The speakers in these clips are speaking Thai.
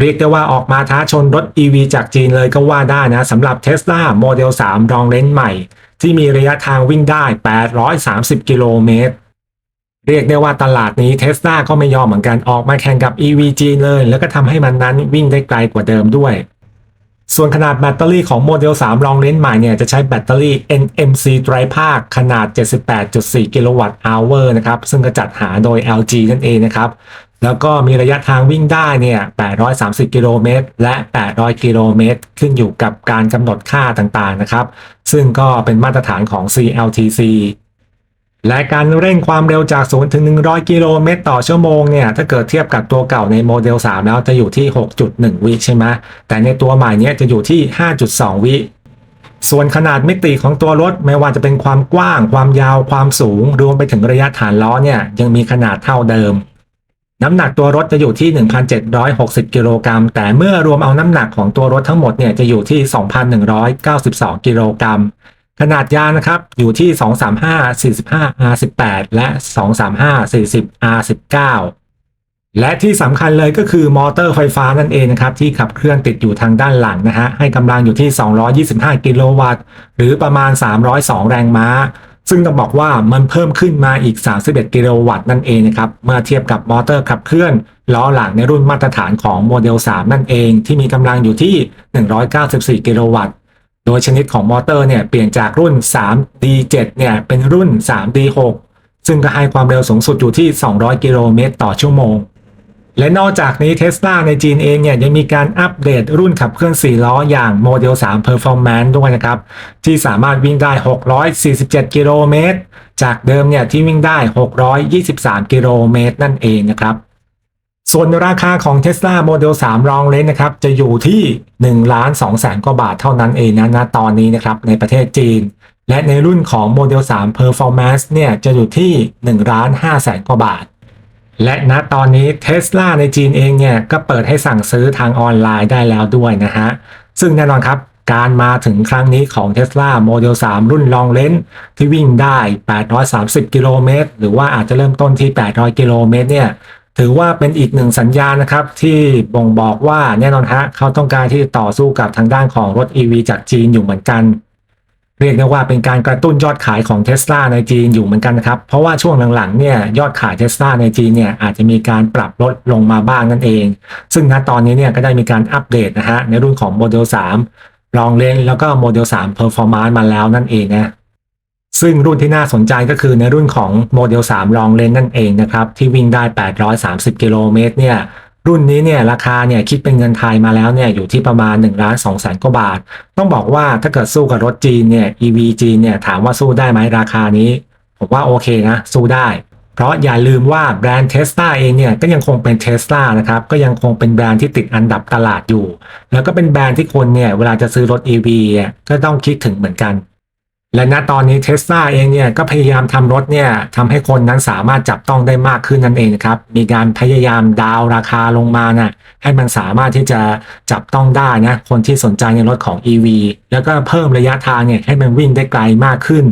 เรียกได้ว่าออกมาท้าชนรถ EV จากจีนเลยก็ว่าได้นะสำหรับ Tesla Model 3 รองเลนส์ใหม่ ที่มีระยะทางวิ่งได้ 830 กิโลเมตร เรียกได้ว่าตลาดนี้ Tesla ก็ไม่ยอมเหมือนกันออกมาแข่งกับ EV จีนเลย แล้วก็ทำให้มันนั้นวิ่งได้ไกลกว่าเดิมด้วยส่วนขนาดแบตเตอรี่ของโมเดล 3 รองเลนส์ใหม่เนี่ยจะใช้แบตเตอรี่ NMC ไตรภาคขนาด 78.4 กิโลวัตต์อเวอร์นะครับ ซึ่งก็จัดหาโดย LG นั่นเองนะครับ แล้วก็มีระยะทางวิ่งได้เนี่ย 830 กิโลเมตร และ 800 กิโลเมตร ขึ้นอยู่กับการกำหนดค่าต่างๆ นะครับ ซึ่งก็เป็นมาตรฐานของ CLTC และการเร่งความเร็วจาก 0 ถึง 100 กิโลเมตรต่อชั่วโมงเนี่ย ถ้าเกิดเทียบกับตัวเก่าในโมเดล 3 แล้วจะอยู่ที่ 6.1 วิใช่ไหม แต่ในตัวใหม่เนี้ยจะอยู่ที่ 5.2 วิส่วนขนาดมิติของตัวรถไม่ว่าจะเป็นความกว้าง ความยาว ความสูง รวมไปถึงระยะฐานล้อเนี่ยยังมีขนาดเท่าเดิม น้ำหนักตัวรถจะอยู่ที่ 1,760 กิโลกรัม แต่เมื่อรวมเอาน้ำหนักของตัวรถทั้งหมดเนี่ยจะอยู่ที่ 2,192 กิโลกรัม ขนาดยางนะครับอยู่ที่ 235 45 R18 และ 235 40 R19 และที่สำคัญเลยก็คือมอเตอร์ไฟฟ้านั่นเองนะครับที่ขับเคลื่อนติดอยู่ทางด้านหลังนะฮะให้กำลังอยู่ที่ 225 กิโลวัตต์ หรือประมาณ 302 แรงม้า ซึ่งต้องบอกว่ามันเพิ่มขึ้นมาอีก 31 กิโลวัตต์นั่นเองนะครับ เมื่อเทียบกับมอเตอร์ขับเคลื่อนล้อหลังในรุ่นมาตรฐานของโมเดล 3 นั่นเอง ที่มีกำลังอยู่ที่ 194 กิโลวัตต์ โดยชนิดของมอเตอร์เนี่ยเปลี่ยนจากรุ่น 3D7 เนี่ยเป็นรุ่น 3D6 ซึ่งก็ให้ความเร็วสูงสุดอยู่ที่ 200 กิโลเมตรต่อชั่วโมง และนอกจากนี้ Tesla ในจีนเองเนี่ยยังมีการอัปเดตรุ่นขับเคลื่อน 4 ล้ออย่าง Model 3 Performance ด้วยนะครับ ที่สามารถวิ่งได้ 647 กิโลเมตร จากเดิมเนี่ยที่วิ่งได้ 623 กิโลเมตรนั่นเองนะครับ ส่วนราคาของ Tesla Model 3 รองเลนนะครับ จะอยู่ที่1ล้าน2แสนกว่าบาทเท่านั้นเองนะณตอนนี้นะครับในประเทศจีน และในรุ่นของ Model 3 Performance เนี่ยจะอยู่ที่1ล้าน5แสนกว่าบาท และณตอนนี้ Tesla ในจีนเองเนี่ยก็เปิดให้สั่งซื้อทางออนไลน์ได้แล้วด้วยนะฮะ ซึ่งแน่นอนครับการมาถึงครั้งนี้ของ Tesla Model 3 รุ่นลองเลนที่วิ่งได้ 830 กิโลเมตร หรือว่าอาจจะเริ่มต้นที่ 800 กิโลเมตรเนี่ย ถือว่าเป็นอีกหนึ่งสัญญาณนะครับ ที่บ่งบอกว่าแน่นอนฮะเขาต้องการที่จะต่อสู้กับทางด้านของรถ EV จากจีนอยู่เหมือนกัน เรียกได้ว่าเป็นการกระตุ้นยอดขายของ Tesla ในจีนอยู่เหมือนกันนะครับ เพราะว่าช่วงหลังๆเนี่ยยอดขาย Tesla ในจีนเนี่ยอาจจะมีการปรับลดลงมาบ้างนั่นเอง ซึ่งณตอนนี้เนี่ยก็ได้มีการอัปเดตนะฮะในรุ่นของ Model 3รองเลนแล้วก็ Model 3 Performance มาแล้วนั่นเองนะซึ่งรุ่นที่น่าสนใจก็คือในรุ่นของโมเดล3รองเลนนั่นเองนะครับที่วิ่งได้ 830 กิโลเมตรเนี่ย รุ่นนี้เนี่ยราคาเนี่ยคิดเป็นเงินไทยมาแล้วเนี่ยอยู่ที่ประมาณ1ล้าน2แสนกว่าบาท ต้องบอกว่าถ้าเกิดสู้กับรถจีนเนี่ย EV จีนเนี่ยถามว่าสู้ได้ไหมราคานี้ ผมว่าโอเคนะ สู้ได้ เพราะอย่าลืมว่าแบรนด์ Tesla เองเนี่ยก็ยังคงเป็น Tesla นะครับก็ยังคงเป็นแบรนด์ที่ติดอันดับตลาดอยู่ แล้วก็เป็นแบรนด์ที่คนเนี่ยเวลาจะซื้อรถ EV เนี่ยก็ต้องคิดถึงเหมือนกัน และณตอนนี้ Tesla เองเนี่ยก็พยายามทำรถเนี่ยทำให้คนนั้นสามารถจับต้องได้มากขึ้นนั่นเองนะครับ มีการพยายามดาวราคาลงมานะ่ะให้มันสามารถที่จะจับต้องได้นะคนที่สนใจในรถของ EV แล้วก็เพิ่มระยะทางเนี่ยให้มันวิ่งได้ไกลมากขึ้น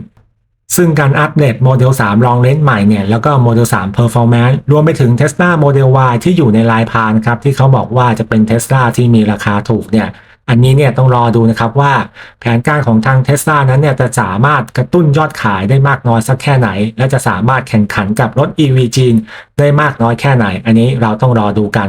ซึ่งการอัปเดตโมเดล3รองเลนส์ใหม่เนี่ยแล้วก็โมเดล3 Performance รวมไปถึง Tesla Model Y ที่อยู่ในลายพรางครับที่เขาบอกว่าจะเป็น Tesla ที่มีราคาถูกเนี่ย อันนี้เนี่ยต้องรอดูนะครับว่าแผนการของทางเทสลานั้นเนี่ยจะสามารถกระตุ้นยอดขายได้มากน้อยสักแค่ไหน และจะสามารถแข่งขันกับรถ EV จีนได้มากน้อยแค่ไหน อันนี้เราต้องรอดูกัน